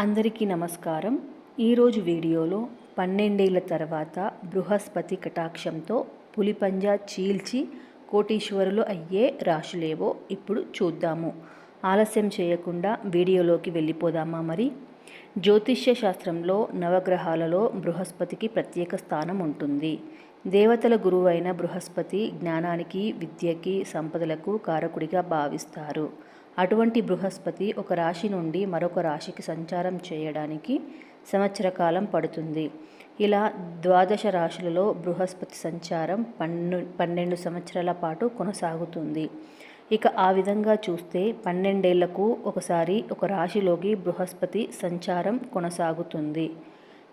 అందరికీ నమస్కారం. ఈరోజు వీడియోలో పన్నెండేళ్ళ తర్వాత బృహస్పతి కటాక్షంతో పులిపంజా చీల్చి కోటీశ్వరులు అయ్యే రాశులేవో ఇప్పుడు చూద్దాము. ఆలస్యం చేయకుండా వీడియోలోకి వెళ్ళిపోదామా మరి? జ్యోతిష్య శాస్త్రంలో నవగ్రహాలలో బృహస్పతికి ప్రత్యేక స్థానం ఉంటుంది. దేవతల గురువైన బృహస్పతి జ్ఞానానికి విద్యకి సంపదలకు కారకుడిగా భావిస్తారు. అటువంటి బృహస్పతి ఒక రాశి నుండి మరొక రాశికి సంచారం చేయడానికి సంవత్సర కాలం పడుతుంది. ఇలా ద్వాదశ రాశులలో బృహస్పతి సంచారం పన్ను పన్నెండు సంవత్సరాల పాటు కొనసాగుతుంది. ఇక ఆ విధంగా చూస్తే పన్నెండేళ్ళకు ఒకసారి ఒక రాశిలోకి బృహస్పతి సంచారం కొనసాగుతుంది.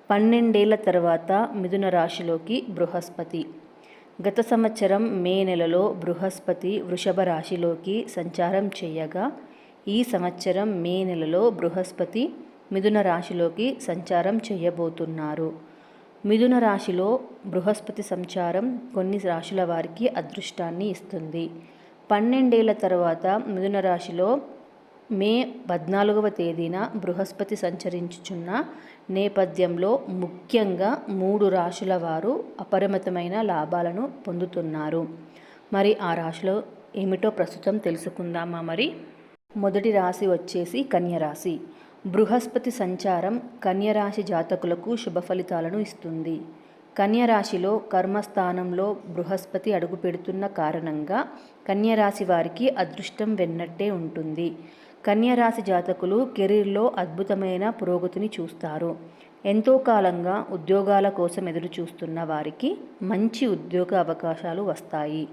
పన్నెండేళ్ళ తర్వాత మిథున రాశిలోకి బృహస్పతి. గత సంవత్సరం మే నెలలో బృహస్పతి వృషభ రాశిలోకి సంచారం చేయగా ఈ సంవత్సరం మే నెలలో బృహస్పతి మిథున రాశిలోకి సంచారం చేయబోతున్నారు. మిథున రాశిలో బృహస్పతి సంచారం కొన్ని రాశుల వారికి అదృష్టాన్ని ఇస్తుంది. పన్నెండేళ్ళ తర్వాత మిథున రాశిలో మే పద్నాలుగవ తేదీన బృహస్పతి సంచరించుచున్న నేపథ్యంలో ముఖ్యంగా మూడు రాశుల వారు అపరిమితమైన లాభాలను పొందుతున్నారు. మరి ఆ రాశిలో ఏమిటో ప్రస్తుతం తెలుసుకుందామా మరి? మొదటి రాశి వచ్చేసి కన్యరాశి బృహస్పతి సంచారం కన్యరాశి జాతకులకు శుభ ఫలితాలను ఇస్తుంది. కన్యరాశిలో కర్మస్థానంలో బృహస్పతి అడుగుపెడుతున్న కారణంగా కన్యరాశి వారికి అదృష్టం వెన్నట్టే ఉంటుంది. కన్యరాశి జాతకులు కెరీర్లో అద్భుతమైన పురోగతిని చూస్తారు. ఎంతో కాలంగా ఉద్యోగాల కోసం ఎదురు చూస్తున్న వారికి మంచి ఉద్యోగ అవకాశాలు వస్తాయి.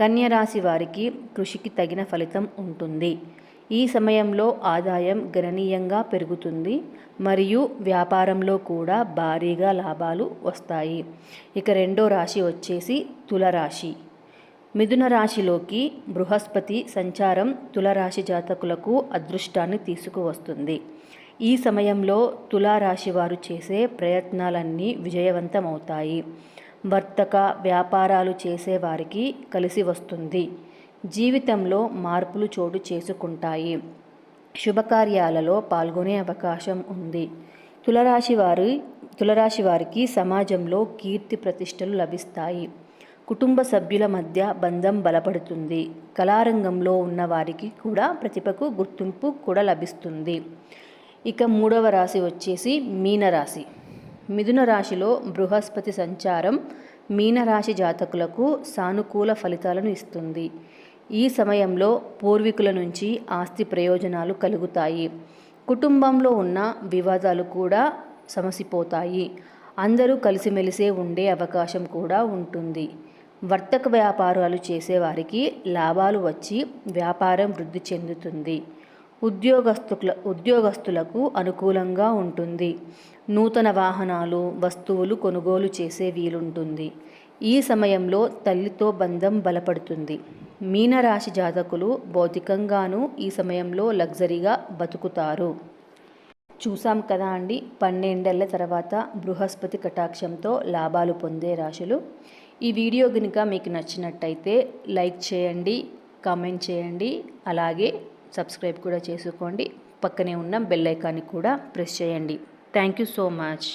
కన్యరాశి వారికి కృషికి తగిన ఫలితం ఉంటుంది. ఈ సమయంలో ఆదాయం గణనీయంగా పెరుగుతుంది మరియు వ్యాపారంలో కూడా భారీగా లాభాలు వస్తాయి. ఇక రెండో రాశి వచ్చేసి తులరాశి. మిథున రాశిలోకి బృహస్పతి సంచారం తులరాశి జాతకులకు అదృష్టాన్ని తీసుకువస్తుంది. ఈ సమయంలో తులారాశి వారు చేసే ప్రయత్నాలన్నీ విజయవంతమవుతాయి. వర్తక వ్యాపారాలు చేసేవారికి కలిసి వస్తుంది. జీవితంలో మార్పులు చోటు చేసుకుంటాయి. శుభకార్యాలలో పాల్గొనే అవకాశం ఉంది. తులరాశి వారి తులరాశి వారికి సమాజంలో కీర్తి ప్రతిష్టలు లభిస్తాయి. కుటుంబ సభ్యుల మధ్య బంధం బలపడుతుంది. కళారంగంలో ఉన్న వారికి కూడా ప్రతిభకు గుర్తింపు కూడా లభిస్తుంది. ఇక మూడవ రాశి వచ్చేసి మీనరాశి మిథున రాశిలో బృహస్పతి సంచారం మీనరాశి జాతకులకు సానుకూల ఫలితాలను ఇస్తుంది. ఈ సమయంలో పూర్వీకుల నుంచి ఆస్తి ప్రయోజనాలు కలుగుతాయి. కుటుంబంలో ఉన్న వివాదాలు కూడా సమసిపోతాయి. అందరూ కలిసిమెలిసే ఉండే అవకాశం కూడా ఉంటుంది. వర్తక వ్యాపారాలు చేసేవారికి లాభాలు వచ్చి వ్యాపారం వృద్ధి చెందుతుంది. ఉద్యోగస్తుల ఉద్యోగస్తులకు అనుకూలంగా ఉంటుంది. నూతన వాహనాలు వస్తువులు కొనుగోలు చేసే వీలుంటుంది. ఈ సమయంలో తల్లితో బంధం బలపడుతుంది. మీనరాశి జాతకులు భౌతికంగానూ ఈ సమయంలో లగ్జరీగా బతుకుతారు. చూసాం కదా అండి పన్నెండేళ్ళ తర్వాత బృహస్పతి కటాక్షంతో లాభాలు పొందే రాశులు. ఈ వీడియో కనుక మీకు నచ్చినట్టయితే లైక్ చేయండి కామెంట్ చేయండి అలాగే సబ్స్క్రైబ్ కూడా చేసుకోండి. పక్కనే ఉన్న బెల్ ఐకాన్ని కూడా ప్రెస్ చేయండి. Thank you so much.